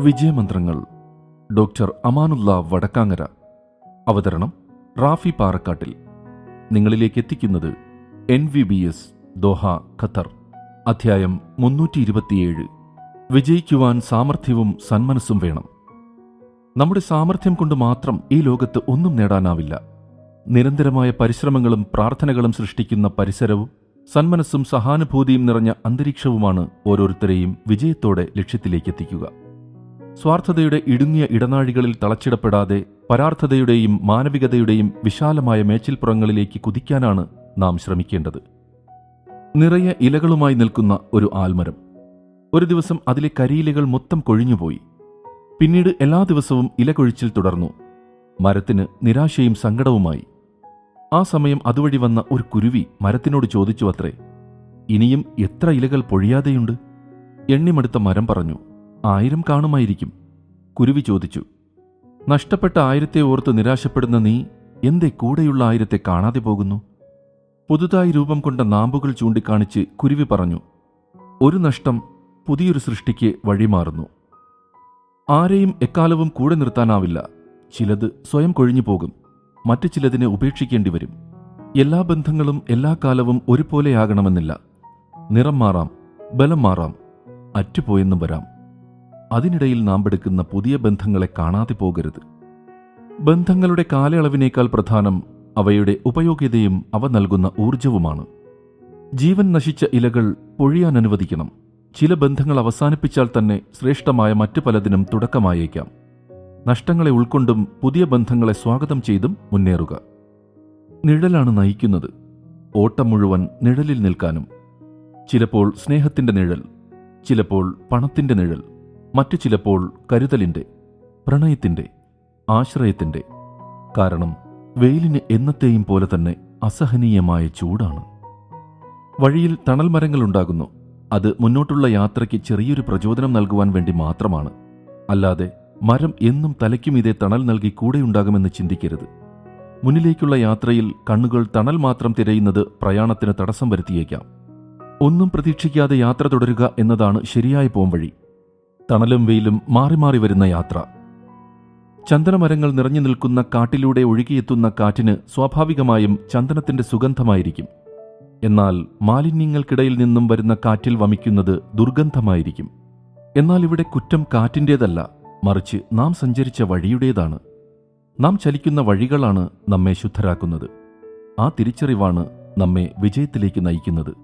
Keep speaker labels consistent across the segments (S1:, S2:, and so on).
S1: വിജയമന്ത്രങ്ങൾ doctor Amanullah Vadakkangara. അവതരണം റാഫി പാറക്കാട്ടിൽ. നിങ്ങളിലേക്ക് എത്തിക്കുന്നത് N V B S Doha Qatar. അധ്യായം മുന്നൂറ്റി ഇരുപത്തിയേഴ് വിജയിക്കുവാൻ സാമർഥ്യവും സന്മനസ്സും വേണം. നമ്മുടെ സാമർഥ്യം കൊണ്ട് മാത്രം ഈ ലോകത്ത് ഒന്നും നേടാനാവില്ല. നിരന്തരമായ പരിശ്രമങ്ങളും പ്രാർത്ഥനകളും സൃഷ്ടിക്കുന്ന പരിസരവും സന്മനസ്സും സഹാനുഭൂതിയും നിറഞ്ഞ അന്തരീക്ഷവുമാണ് ഓരോരുത്തരെയും വിജയത്തോടെ ലക്ഷ്യത്തിലേക്ക് എത്തിക്കുക സ്വാർത്ഥതയുടെ ഇടുങ്ങിയ ഇടനാഴികളിൽ തളച്ചിടപ്പെടാതെ പരാർത്ഥതയുടെയും മാനവികതയുടെയും വിശാലമായ മേച്ചിൽപ്പുറങ്ങളിലേക്ക് കുതിക്കാനാണ് നാം ശ്രമിക്കേണ്ടത്. നിറയെ ഇലകളുമായി നിൽക്കുന്ന ഒരു ആൽമരം. ഒരു ദിവസം അതിലെ കരിയിലകൾ മൊത്തം കൊഴിഞ്ഞുപോയി. പിന്നീട് എല്ലാ ദിവസവും ഇല കൊഴിച്ചിൽ തുടർന്നു. മരത്തിന് നിരാശയും സങ്കടവുമായി. ആ സമയം അതുവഴി വന്ന ഒരു കുരുവി മരത്തിനോട് ചോദിച്ചു അത്രേ ഇനിയും എത്ര ഇലകൾ പൊഴിയാതെയുണ്ട്? എണ്ണിമെടുത്ത മരം പറഞ്ഞു ആയിരം കാണുമായിരിക്കും. കുരുവി ചോദിച്ചു. നഷ്ടപ്പെട്ട ആയിരത്തെ ഓർത്ത് നിരാശപ്പെടുന്ന നീ എന്തേ കൂടെയുള്ള ആയിരത്തെ കാണാതെ പോകുന്നു? പുതുതായി രൂപം കൊണ്ട നാമ്പുകൾ ചൂണ്ടിക്കാണിച്ച് കുരുവി പറഞ്ഞു. ഒരു നഷ്ടം പുതിയൊരു സൃഷ്ടിക്ക് വഴിമാറുന്നു. ആരെയും എക്കാലവും കൂടെ നിർത്താനാവില്ല. ചിലത് സ്വയം കൊഴിഞ്ഞു പോകും. മറ്റു ചിലതിനെ ഉപേക്ഷിക്കേണ്ടി വരും. എല്ലാ ബന്ധങ്ങളും എല്ലാ കാലവും ഒരുപോലെയാകണമെന്നില്ല നിറം മാറാം ബലം മാറാം അറ്റുപോയെന്നും വരാം. അതിനിടയിൽ നാം എടുക്കുന്ന പുതിയ ബന്ധങ്ങളെ കാണാതെ പോകരുത്. ബന്ധങ്ങളുടെ കാലയളവിനേക്കാൾ പ്രധാനം അവയുടെ ഉപയോഗ്യതയും അവ നൽകുന്ന ഊർജവുമാണ് ജീവൻ നശിച്ച ഇലകൾ പൊഴിയാൻ അനുവദിക്കണം. ചില ബന്ധങ്ങൾ അവസാനിപ്പിച്ചാൽ തന്നെ ശ്രേഷ്ഠമായ മറ്റു പലതിനും തുടക്കമായേക്കാം. നഷ്ടങ്ങളെ ഉൾക്കൊണ്ടും പുതിയ ബന്ധങ്ങളെ സ്വാഗതം ചെയ്തും മുന്നേറുക. നിഴലാണ് നയിക്കുന്നത്. ഓട്ടം മുഴുവൻ നിഴലിൽ നിൽക്കാനും. ചിലപ്പോൾ സ്നേഹത്തിന്റെ നിഴൽ ചിലപ്പോൾ പണത്തിന്റെ നിഴൽ. മറ്റു ചിലപ്പോൾ കരുതലിന്റെ പ്രണയത്തിന്റെ ആശ്രയത്തിന്റെ കാരണം വെയിലിന് എന്നത്തെയും പോലെ തന്നെ അസഹനീയമായ ചൂടാണ്. വഴിയിൽ തണൽ മരങ്ങളുണ്ടാകുന്നു അത് മുന്നോട്ടുള്ള യാത്രയ്ക്ക് ചെറിയൊരു പ്രചോദനം നൽകുവാൻ വേണ്ടി മാത്രമാണ്. അല്ലാതെ മരം എന്നും തലയ്ക്കും ഇതേ തണൽ നൽകി കൂടെയുണ്ടാകുമെന്ന് ചിന്തിക്കരുത്. മുന്നിലേക്കുള്ള യാത്രയിൽ കണ്ണുകൾ തണൽ മാത്രം തിരയുന്നത് പ്രയാണത്തിന് തടസ്സം വരുത്തിയേക്കാം. ഒന്നും പ്രതീക്ഷിക്കാതെ യാത്ര തുടരുക എന്നതാണ് ശരിയായ പോംവഴി. തണലും വെയിലും മാറി മാറി വരുന്ന യാത്ര. ചന്ദനമരങ്ങൾ നിറഞ്ഞു നിൽക്കുന്ന കാട്ടിലൂടെ ഒഴുകിയെത്തുന്ന കാറ്റിന് സ്വാഭാവികമായും ചന്ദനത്തിന്റെ സുഗന്ധമായിരിക്കും. എന്നാൽ മാലിന്യങ്ങൾക്കിടയിൽ നിന്നും വരുന്ന കാറ്റിൽ വമിക്കുന്നത് ദുർഗന്ധമായിരിക്കും. എന്നാൽ ഇവിടെ കുറ്റം കാറ്റിന്റേതല്ല മറിച്ച് നാം സഞ്ചരിച്ച വഴിയുടേതാണ്. നാം ചലിക്കുന്ന വഴികളാണ് നമ്മെ ശുദ്ധരാക്കുന്നത്. ആ തിരിച്ചറിവാണ് നമ്മെ വിജയത്തിലേക്ക് നയിക്കുന്നത്.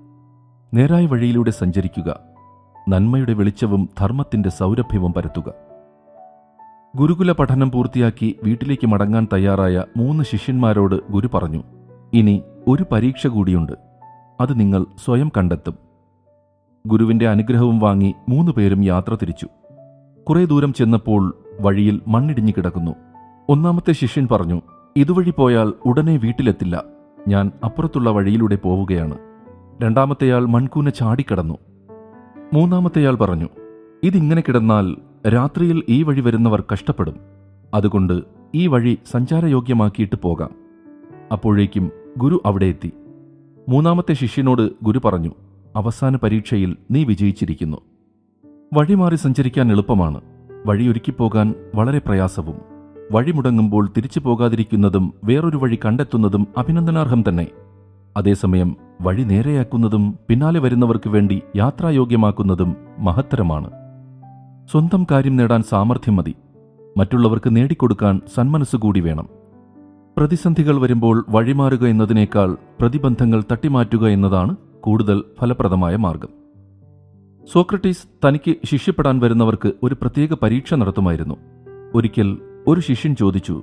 S1: നേരായ വഴിയിലൂടെ സഞ്ചരിക്കുക. നന്മയുടെ വെളിച്ചവും ധർമ്മത്തിന്റെ സൗരഭ്യവും പരത്തുക. ഗുരുകുല പഠനം പൂർത്തിയാക്കി വീട്ടിലേക്ക് മടങ്ങാൻ തയ്യാറായ മൂന്ന് ശിഷ്യന്മാരോട് ഗുരു പറഞ്ഞു ഇനി ഒരു പരീക്ഷ കൂടിയുണ്ട്. അത് നിങ്ങൾ സ്വയം കണ്ടെത്തും. ഗുരുവിന്റെ അനുഗ്രഹവും വാങ്ങി മൂന്ന് പേരും യാത്ര തിരിച്ചു. കുറെ ദൂരം ചെന്നപ്പോൾ വഴിയിൽ മണ്ണിടിഞ്ഞു കിടക്കുന്നു. ഒന്നാമത്തെ ശിഷ്യൻ പറഞ്ഞു ഇതുവഴി പോയാൽ ഉടനെ വീട്ടിലെത്തില്ല. ഞാൻ അപ്പുറത്തുള്ള വഴിയിലൂടെ പോവുകയാണ്. രണ്ടാമത്തെയാൾ മൺകൂന ചാടിക്കടന്നു. മൂന്നാമത്തെയാൾ പറഞ്ഞു ഇതിങ്ങനെ കിടന്നാൽ രാത്രിയിൽ ഈ വഴി വരുന്നവർ കഷ്ടപ്പെടും. അതുകൊണ്ട് ഈ വഴി സഞ്ചാരയോഗ്യമാക്കിയിട്ട് പോകാം. അപ്പോഴേക്കും ഗുരു അവിടെ എത്തി. മൂന്നാമത്തെ ശിഷ്യനോട് ഗുരു പറഞ്ഞു അവസാന പരീക്ഷയിൽ നീ വിജയിച്ചിരിക്കുന്നു. വഴിമാറി സഞ്ചരിക്കാൻ എളുപ്പമാണ്. വഴിയൊരുക്കിപ്പോകാൻ വളരെ പ്രയാസവും. വഴി മുടങ്ങുമ്പോൾ തിരിച്ചു പോകാതിരിക്കുന്നതും വേറൊരു വഴി കണ്ടെത്തുന്നതും അഭിനന്ദനാർഹം തന്നെ. അതേസമയം വഴി നേരെയാക്കുന്നതും പിന്നാലെ വരുന്നവർക്ക് വേണ്ടി യാത്രായോഗ്യമാക്കുന്നതും മഹത്തരമാണ്. സ്വന്തം കാര്യം നേടാൻ സാമർഥ്യം മതി. മറ്റുള്ളവർക്ക് നേടിക്കൊടുക്കാൻ സന്മനസ്സുകൂടി വേണം. പ്രതിസന്ധികൾ വരുമ്പോൾ വഴിമാറുക എന്നതിനേക്കാൾ പ്രതിബന്ധങ്ങൾ തട്ടിമാറ്റുക എന്നതാണ് കൂടുതൽ ഫലപ്രദമായ മാർഗം. സോക്രട്ടീസ് തനിക്ക് ശിഷ്യപ്പെടാൻ വരുന്നവർക്ക് ഒരു പ്രത്യേക പരീക്ഷ നടത്തുമായിരുന്നു. ഒരിക്കൽ ഒരു ശിഷ്യൻ ചോദിച്ചു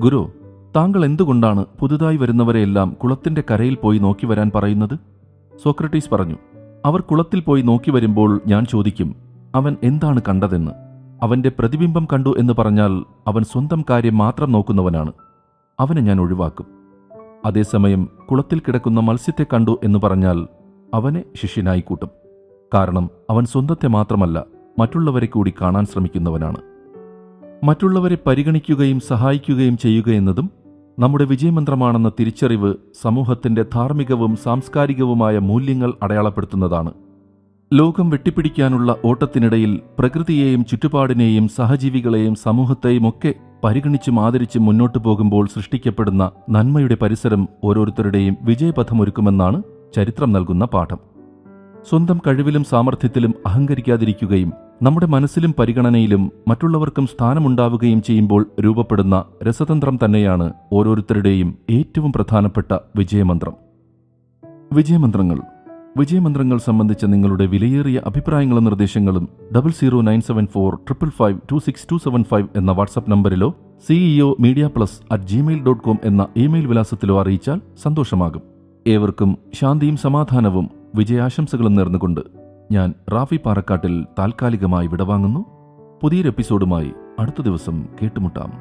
S1: ഗുരു താങ്കൾ എന്തുകൊണ്ടാണ് പുതുതായി വരുന്നവരെയെല്ലാം കുളത്തിന്റെ കരയിൽ പോയി നോക്കി വരാൻ പറയുന്നത്? സോക്രട്ടീസ് പറഞ്ഞു അവർ കുളത്തിൽ പോയി നോക്കി വരുമ്പോൾ ഞാൻ ചോദിക്കും അവൻ എന്താണ് കണ്ടതെന്ന്. അവന്റെ പ്രതിബിംബം കണ്ടു എന്ന് പറഞ്ഞാൽ അവൻ സ്വന്തം കാര്യം മാത്രം നോക്കുന്നവനാണ്. അവനെ ഞാൻ ഒഴിവാക്കും. അതേസമയം കുളത്തിൽ കിടക്കുന്ന മത്സ്യത്തെ കണ്ടു എന്ന് പറഞ്ഞാൽ അവനെ ശിഷ്യനായി കൂട്ടും. കാരണം അവൻ സ്വന്തത്തെ മാത്രമല്ല മറ്റുള്ളവരെ കൂടി കാണാൻ ശ്രമിക്കുന്നവനാണ്. മറ്റുള്ളവരെ പരിഗണിക്കുകയും സഹായിക്കുകയും ചെയ്യുക എന്നതും നമ്മുടെ വിജയമന്ത്രമാണെന്ന തിരിച്ചറിവ് സമൂഹത്തിന്റെ ധാർമ്മികവും സാംസ്കാരികവുമായ മൂല്യങ്ങൾ അടയാളപ്പെടുത്തുന്നതാണ്. ലോകം വെട്ടിപ്പിടിക്കാനുള്ള ഓട്ടത്തിനിടയിൽ പ്രകൃതിയെയും ചുറ്റുപാടിനെയും സഹജീവികളെയും സമൂഹത്തെയും ഒക്കെ പരിഗണിച്ചും ആദരിച്ചും മുന്നോട്ടു പോകുമ്പോൾ സൃഷ്ടിക്കപ്പെടുന്ന നന്മയുടെ പരിസരം ഓരോരുത്തരുടെയും വിജയപഥമൊരുക്കുമെന്നാണ് ചരിത്രം നൽകുന്ന പാഠം. സ്വന്തം കഴിവിലും സാമർഥ്യത്തിലും അഹങ്കരിക്കാതിരിക്കുകയും നമ്മുടെ മനസ്സിലും പരിഗണനയിലും മറ്റുള്ളവർക്കും സ്ഥാനമുണ്ടാവുകയും ചെയ്യുമ്പോൾ രൂപപ്പെടുന്ന രസതന്ത്രം തന്നെയാണ് ഓരോരുത്തരുടെയും ഏറ്റവും പ്രധാനപ്പെട്ട വിജയമന്ത്രം. വിജയമന്ത്രങ്ങൾ. വിജയമന്ത്രങ്ങൾ സംബന്ധിച്ച നിങ്ങളുടെ വിലയേറിയ അഭിപ്രായങ്ങളും നിർദ്ദേശങ്ങളും double zero nine seven four triple five two six two seven five എന്ന WhatsApp നമ്പറിലോ CEO media plus at Gmail dot com എന്ന ഇമെയിൽ വിലാസത്തിലോ അറിയിച്ചാൽ സന്തോഷമാകും. ഏവർക്കും ശാന്തിയും സമാധാനവും വിജയാശംസകളും നേർന്നുകൊണ്ട് ഞാൻ റാഫി പാറക്കാട്ടിൽ താൽക്കാലികമായി വിടവാങ്ങുന്നു. പുതിയൊരു എപ്പിസോഡുമായി അടുത്ത ദിവസം കേട്ടുമുട്ടാം.